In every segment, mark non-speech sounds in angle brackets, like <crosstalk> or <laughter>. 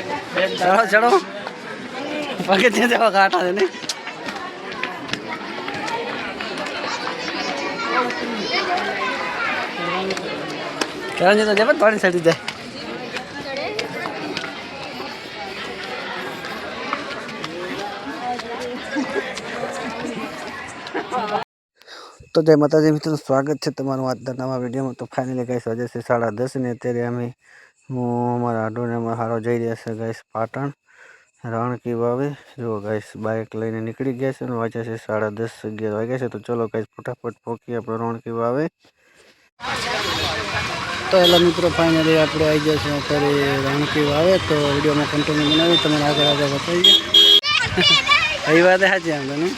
ચડો ચડો ત્યાં જવા કાંટા છે ને. કરણ જતો જાય પાણી ચડી જાય. તો જય માતાજી મિત્રો સ્વાગત છે તમારું આજના નવા વિડીયોમાં. તો ફાઇનલી ગાઈસ આજે છે સાડા દસ ને અત્યારે અમે હું અમારા આડોને હારો જઈ રહ્યા છે ગાઈસ પાટણ. રણકી વાવે. જો ગાઈસ બાઇક લઈને નીકળી ગયા છે અને વાગ્યા છે સાડા દસ, અગિયાર વાગ્યા છે. તો ચલો ગાઈસ, ફટાફટ પહોંચીએ આપણે રણકી વાવે. તો એલા મિત્રો ફાઇનલી આપણે આવી ગયા છે અત્યારે રણકી વાવે. તો વિડીયોમાં કન્ટિન્યુ બનાવી તમને આગળ આગળ બતાવીએ. એ વાત સાચી આમ તો નહીં?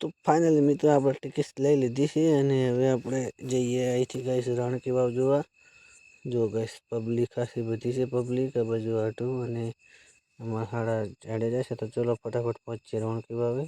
તો ફાઇનલી મિત્રો આપણે ટિકિટ લઈ લીધી છે અને હવે આપણે જઈએ અહીંથી ગઈશ રાણકી વાવ જોવા. જો ગઈશ પબ્લિક ખાસી બધી છે પબ્લિક આ બાજુ આટું અને અમારા હાડા જાડે જશે તો ચલો ફટાફટ પહોંચીએ રાણકી વાવે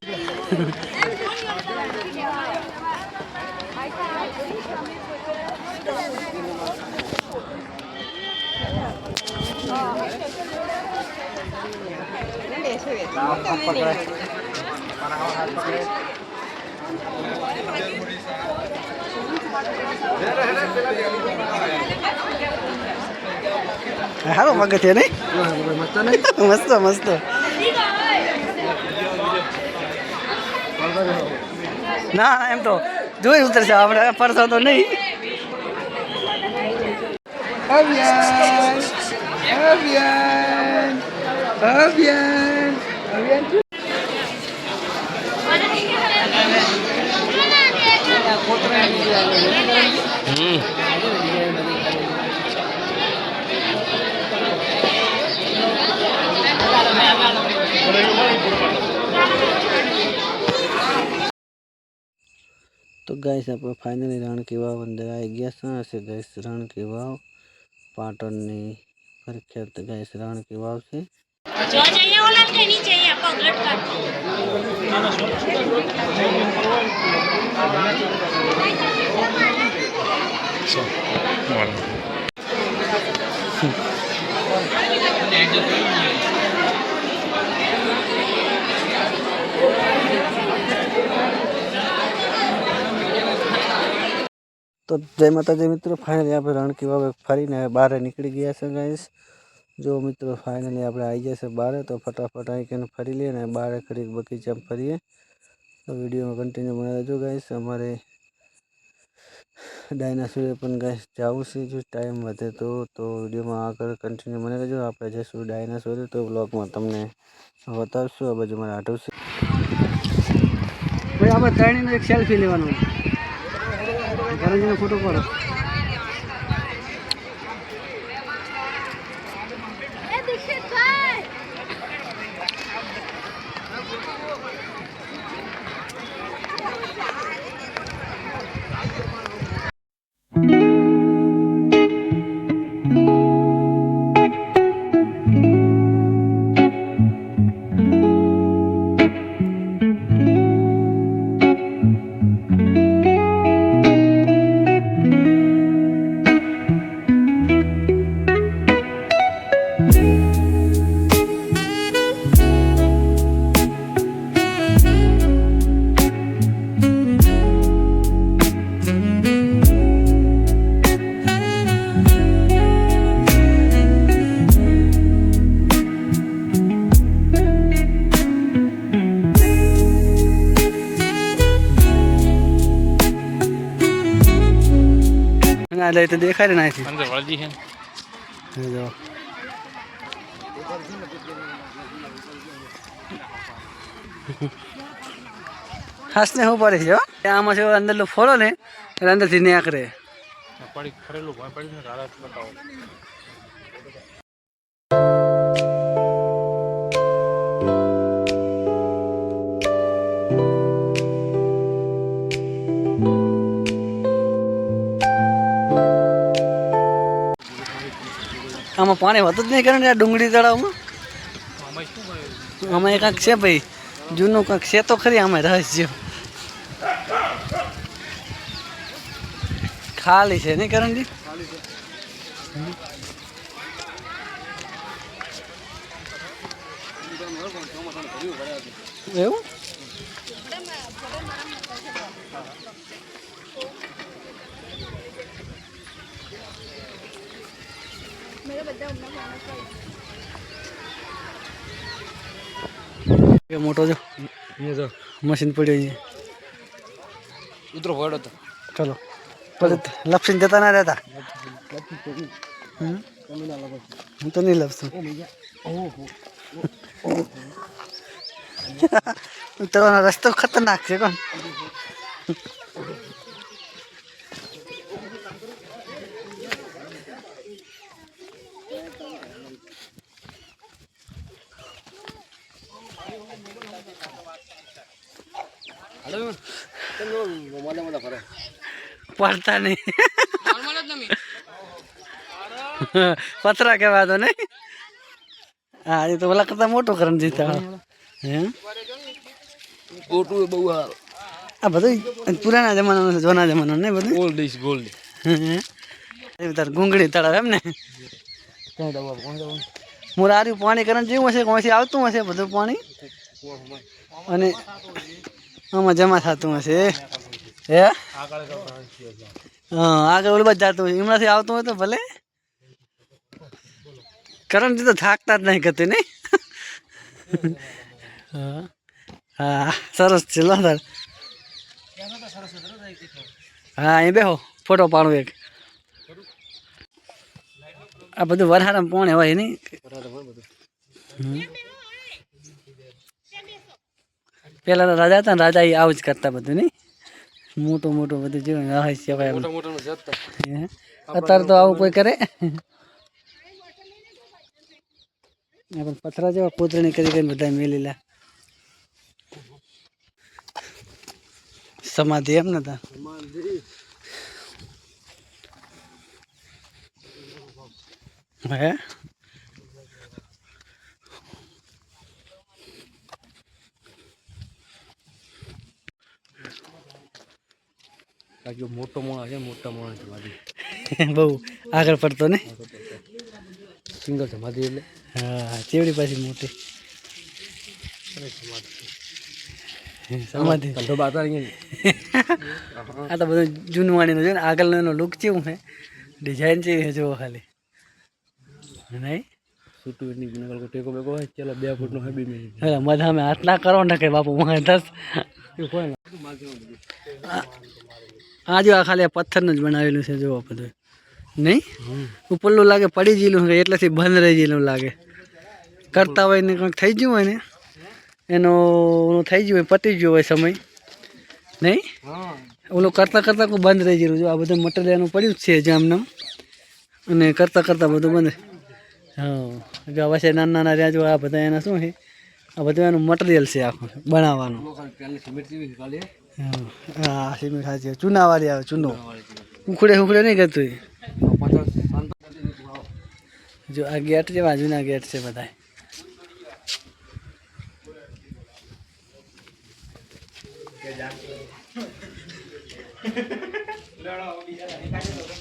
સારો પગથિયા નહીં મસ્ત મસ્ત. ના ના, એમ તો. જોઈ ઉતરશે, આપણે પરસો તો નહીં. અભિયાન અભિયાન અભિયાન અભિયાન તો ગાઈસ આપણે ફાઇનલી રણકી વાવ અંદર આવી ગયા છે હશે ગાઈસ રણકી વાવ પાટણની પ્રખ્યાત ગાઈસ રણકી વાવ છે જો જઈએ ઓલા કે નીચે અહીંયા પગ લટકાવતો તો જય માતાજી મિત્રો ફાઇનલી આપણે રણકી વાવે ફરીને બહાર નીકળી ગયા છે ગાઈસ જો મિત્રો ફાઇનલી આપણે આવી ગયા છે બહાર તો ફટાફટ અહીં કને ફરી લઈએ ને બહાર ખરીક બગીચામાં ફરીએ. તો વિડીયોમાં કન્ટિન્યુ બનાવી દેજો ગાઈસ અમારે ડાયનાસોરે પણ ગાઈસ જવું છે, જો ટાઈમ વધે તો. તો વિડીયોમાં આગળ કન્ટિન્યુ મને રહેજો. આપણે જઈશું ડાયનાસોરે તો બ્લોગમાં તમને બતાવશું. આ બાજુ મારે આટું છે. ભાઈ આપણે ત્રણેયનો એક સેલ્ફી લેવાનો. ગરંજીનો ફોટો પાડો ના એટલે તો દેખાય ને નાખી અંદર વળજી છે જો. હાસને શું પડે છે હો? આમાં છે અંદર લો ફોડો ને એટલે અંદરથી નીકળે. પડી ફરેલું ભાઈ પડી ને હાલત બતાવો. પાણી હોતું જ નહીં કરે ને ડુંગળી તળાવમાં. એક કાંક છે ભાઈ. જૂનું કાંક છે તો ખરી અમે રહસ્ય. ખાલી છે નહીં કરણજી? એવું? એ મોટો જો. મશીન પડ્યો છે. ઉતરો ભડો તો. ચલો. પછી લપસીને જતા ના રહેતા? હમ? હું તો નહીં લપસું. ઉતરવાનો <laughs> રસ્તો ખતરનાક છે કોણ? <laughs> પડતા નહીં. <laughs> પતરા કેવા તો નહીં. હા એ તો ઓલા કરતા મોટો કરણ જીતા હે? બહુ બહુ આ બધું પુરાના જમાનાનું છે જૂના જમાનાનું નહીં બધું? ગોલ્ડ ઇઝ ગોલ્ડ તાર ગુંગળી તળાવ એમ ને? ક્યાં દવા કોણ દવા મુરારી પાણી કરણ જેવું હશે કોઈથી આવતું હશે બધું પાણી? અને આમાં જમા થતું હશે. હે? આગળ હા આગળ ઓલી બાજુ જતું એમનાથી આવતું હોય તો ભલે. કરંટ તો થાકતા જ નહીં કરતી નહીં? હા સરસ છે લો તાર. હા અહીં બેહો ફોટો પાડું એક. આ બધું વરહારામાં પોણે હોય નહીં. પેલા તો રાજા હતા ને રાજા એ આવું જ કરતા બધું નહીં મોટું મોટું બધું રહસ્ય હે? અત્યારે તો આવું કોઈ કરે? પણ પથરા જેવા કોતરણી કરી કરીને બધા મેલેલા. સમાધિ એમ ને તા? હે લાગ્યો મોટો મોણા છે મોટા મોણા સમાધિ <laughs> બહુ આગળ પડતો ને? સિંગલ સમાધિ એટલે. હા ચેવડી પાછી મોટી. સમાધિ ધંધો બાતા <laughs> આ તો બધું જૂનું વાણીનું છે ને આગળનો એનો લુક કેવું છે? ડિઝાઇન કેવી છે જુઓ ખાલી. નહીં? છૂટું એટલી નકલ ટેકો બેકો હોય ચાલો બે ફૂટનો હોય બી મિનિટ હવે મજા મેં કરો ને કે બાપુ મને દસ. આ જો આ ખાલી પથ્થરનું જ બનાવેલું છે જુઓ બધું. નહીં? ઉપરલું લાગે પડી ગયેલું છે એટલેથી બંધ રહી ગયેલું લાગે. કરતા હોય ને કંઈક થઈ ગયું હોય ને એનો થઈ ગયું હોય પતી ગયો હોય સમય. નહીં? ઓલું કરતાં કરતાં કોઈ બંધ રહી ગયેલું. જો આ બધું મટીરિયલ એનું પડ્યું જ છે જામનામ. અને કરતાં કરતાં બધું બંધ. હા. જો વચ્ચે નાના નાના રહ્યા જો આ બધા એના શું છે? આ બધું એનું મટીરિયલ છે આખું બનાવવાનું. ખાલી પહેલી સિમેન્ટ હા સિમેન્ટ સાચી ચૂનાવાળી આવે ચૂનો. ઉખડે ઉખડે નહીં કરતું એ. જો આ ગેટ છે જૂના ગેટ છે બધા. તો <laughs>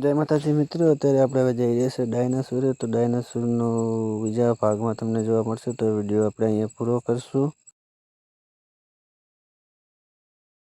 જય માતાજી મિત્રો, અત્યારે આપણે હવે જઈ રહ્યા છે ડાયનાસોરે. તો ડાયનાસોરનો બીજા ભાગમાં તમને જોવા મળશે. તો વીડિયો આપણે અહીંયા પૂરો કરશું.